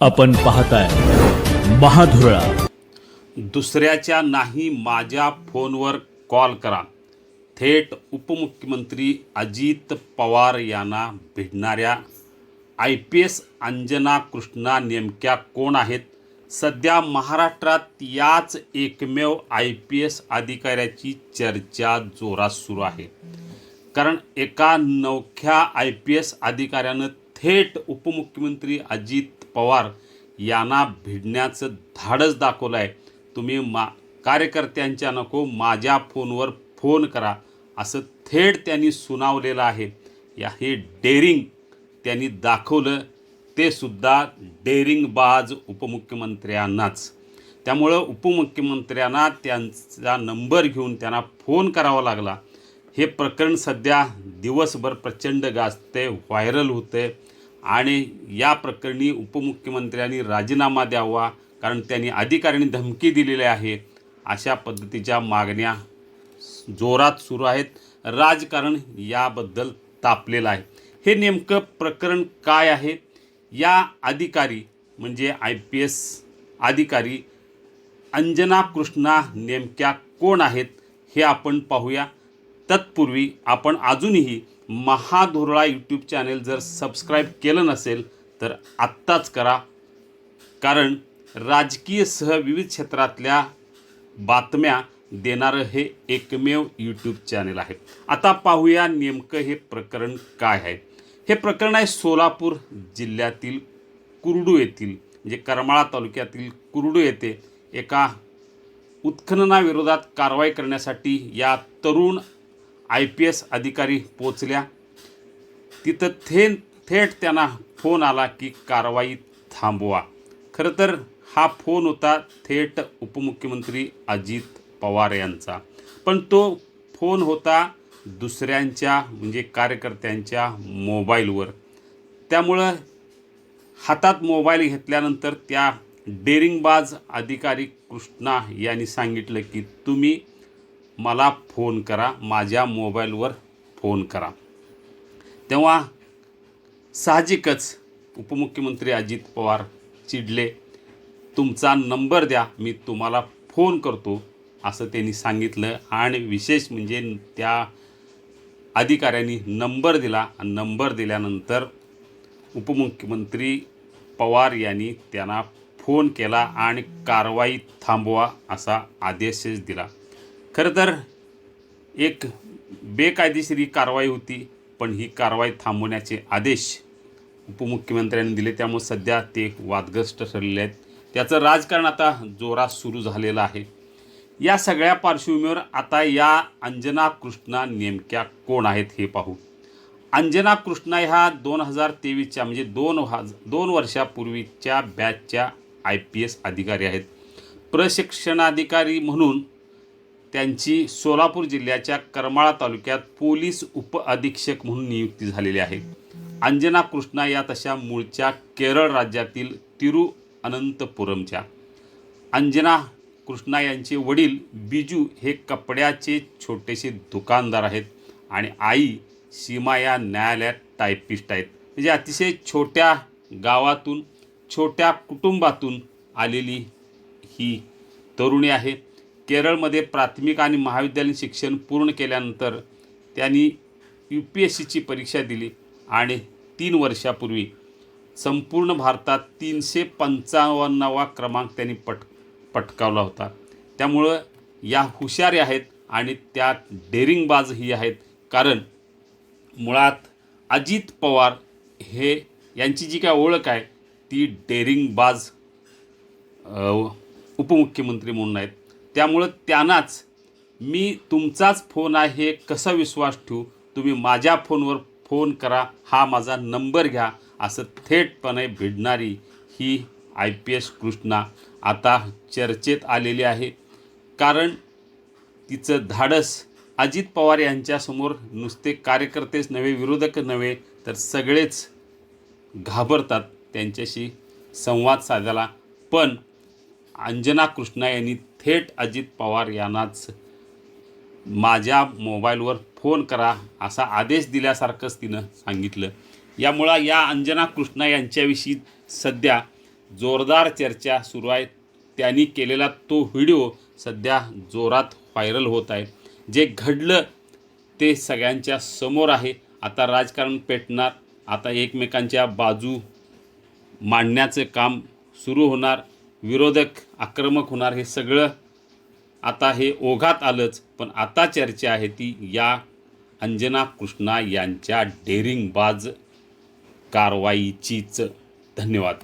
आपण पाहताय महाधुरळा. दुसऱ्याच्या नाही माझ्या फोनवर कॉल करा. थेट उपमुख्यमंत्री अजित पवार यांना भिडणाऱ्या I P S Anjana Krishna नेमक्या कोण आहेत? सध्या महाराष्ट्रात याच एकमेव आय पी एस अधिकाऱ्याची चर्चा जोरात सुरू आहे. कारण एका नवख्या आय पी एस अधिकाऱ्यानं थेट उपमुख्यमंत्री अजित पवार यांना भिडण्याचं धाडस दाखवलं आहे तुम्ही मा कार्यकर्त्यांच्या नको माझ्या फोनवर फोन करा असं थेट त्यांनी सुनावलेलं आहे. या हे डेअरिंग त्यांनी दाखवलं ते सुद्धा डेअरिंग बाज उपमुख्यमंत्र्यांनाच. त्यामुळं उपमुख्यमंत्र्यांना त्यांचा नंबर घेऊन त्यांना फोन करावा लागला. हे प्रकरण सध्या दिवसभर प्रचंड गाजते व्हायरल होते आणि या प्रकरणी उपमुख्यमंत्र्यांनी राजीनामा द्यावा कारण त्यांनी अधिकाऱ्यांनी धमकी दिलेली आहे. अशा पद्धतीच्या मागण्या जोरात सुरू आहेत. राजकारण याबद्दल तापलेलं आहे. हे नेमकं प्रकरण काय आहे? या अधिकारी म्हणजे आय पी एस अधिकारी अंजना कृष्णा नेमक्या कोण आहेत हे आपण पाहूया. तत्पूर्वी आपण अजूनही महाधोरळा यूट्यूब चॅनेल जर सबस्क्राईब केलं नसेल तर आत्ताच करा. कारण राजकीयसह विविध क्षेत्रातल्या बातम्या देणारं हे एकमेव यूट्यूब चॅनेल आहे. आता पाहूया नेमकं हे प्रकरण काय आहे. हे प्रकरण आहे सोलापूर जिल्ह्यातील कुरडू येथील म्हणजे करमाळा तालुक्यातील कुरडू येथे एका उत्खननाविरोधात कारवाई करण्यासाठी या तरुण आय पी एस अधिकारी पोचल्या. तिथं थे थेट त्यांना फोन आला की कारवाई थांबवा. खरं तर हा फोन होता थेट उपमुख्यमंत्री अजित पवार यांचा. पण तो फोन होता दुसऱ्यांच्या म्हणजे कार्यकर्त्यांच्या मोबाईलवर. त्यामुळं हातात मोबाईल घेतल्यानंतर त्या डेरिंगबाज अधिकारी कृष्णा यांनी सांगितलं की तुम्ही मला फोन करा माझ्या मोबाईलवर फोन करा. तेव्हा साहजिकच उपमुख्यमंत्री अजित पवार चिडले तुमचा नंबर द्या मी तुम्हाला फोन करतो असं त्यांनी सांगितलं. आणि विशेष म्हणजे त्या अधिकाऱ्यांनी नंबर दिला. नंबर दिल्यानंतर उपमुख्यमंत्री पवार यांनी त्यांना फोन केला आणि कारवाई थांबवा असा आदेशच दिला. खरं तर एक बेकायदेशीर ही कारवाई होती पण ही कारवाई थांबवण्याचे आदेश उपमुख्यमंत्र्यांनी दिले. त्यामुळे सध्या ते वादग्रस्त ठरलेले आहेत. त्याचं राजकारण आता जोरात सुरू झालेलं आहे. या सगळ्या पार्श्वभूमीवर आता या अंजना कृष्णा नेमक्या कोण आहेत हे पाहू. अंजना कृष्णा ह्या दोन हजार तेवीसच्या म्हणजे दोन हज दोन वर्षापूर्वीच्या बॅचच्या आय पी एस अधिकारी आहेत. प्रशिक्षणाधिकारी म्हणून त्यांची सोलापूर जिल्ह्याच्या करमाळा तालुक्यात पोलीस उपअधीक्षक म्हणून नियुक्ती झालेली आहे. अंजना कृष्णा या तशा मूळच्या केरळ राज्यातील तिरुअनंतपुरमच्या. अंजना कृष्णा यांचे वडील बिजू हे कपड्याचे छोटेसे दुकानदार आहेत आणि आई सीमा या न्यायालयात टायपिस्ट आहेत. म्हणजे अतिशय छोट्या गावातून छोट्या कुटुंबातून आलेली ही तरुणी आहे. केरळमध्ये प्राथमिक आणि महाविद्यालयीन शिक्षण पूर्ण केल्यानंतर त्यांनी यू पी एस सीची परीक्षा दिली आणि तीन वर्षापूर्वी संपूर्ण भारतात तीनशे पंचावन्नावा क्रमांक त्यांनी पट पटकावला होता. त्यामुळं या हुशारी आहेत आणि त्या डेरिंगबाजही आहेत. कारण मुळात अजित पवार हे यांची जी काय ओळख आहे ती डेरिंगबाज उपमुख्यमंत्री म्हणून आहेत. त्यामुळं त्यांनाच मी तुमचाच फोन आहे हे कसा विश्वास ठेवू? तुम्ही माझ्या फोनवर फोन करा हा माझा नंबर घ्या. असं थेटपणे भिडणारी ही आय पी एस कृष्णा आता चर्चेत आलेली आहे. कारण तिचं धाडस अजित पवार यांच्यासमोर नुसते कार्यकर्तेच नव्हे विरोधक नव्हे तर सगळेच घाबरतात त्यांच्याशी संवाद साधायला. पण अंजना कृष्णा यांनी थेट अजित पवार यांनाच माझ्या मोबाईलवर फोन करा असा आदेश दिल्यासारखंच तिनं सांगितलं. यामुळं या अंजना कृष्णा यांच्याविषयी सध्या जोरदार चर्चा सुरू आहे. त्यांनी केलेला तो व्हिडिओ सध्या जोरात व्हायरल होत आहे. जे घडलं ते सगळ्यांच्या समोर आहे. आता राजकारण पेटणार. आता एकमेकांच्या बाजू मांडण्याचं काम सुरू होणार. विरोधक आक्रमक होणार हे सगळं आता हे ओघात आलंच पण आता चर्चा आहे ती या अंजना कृष्णा यांच्या डेरिंगबाज कारवाईचीच. धन्यवाद.